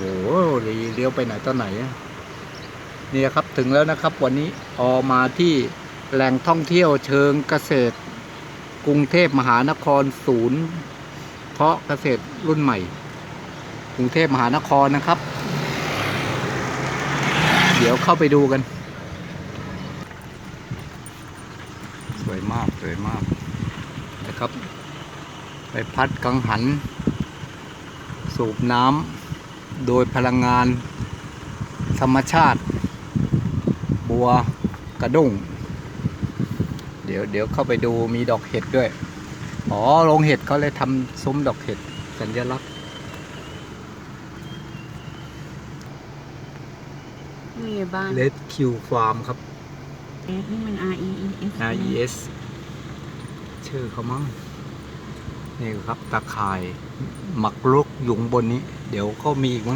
หเลี้ยวไปไหนตอนไหนเนี่ยครับถึงแล้วนะครับวันนี้ออมาที่แหล่งท่องเที่ยวเชิงเกษตร กรุงเทพมหานครศูนย์ เพาะเกษตรรุ่นใหม่ กรุงเทพมหานครนะครับ เดี๋ยวเข้าไปดูกัน สวยมากสวยมากนะครับ ไปพัดกังหัน สูบน้ำ โดยพลังงานธรรมชาติ บัวกระด้ง เดี๋ยวเดี๋ยวเข้าไปดูมีดอกเห็ดด้วย อ๋อโรงเห็ดเขาเลยทำซุ้มดอกเห็ดสัญลักษณ์นี่บ้านเลดคิวฟาร์มครับเอสนี่มัน R E E S R E S ชื่อเขามั้งนี่ครับตาข่ายหมักลุกอยู่ข้างบนนี้ เดี๋ยวก็มีอีกมั้ง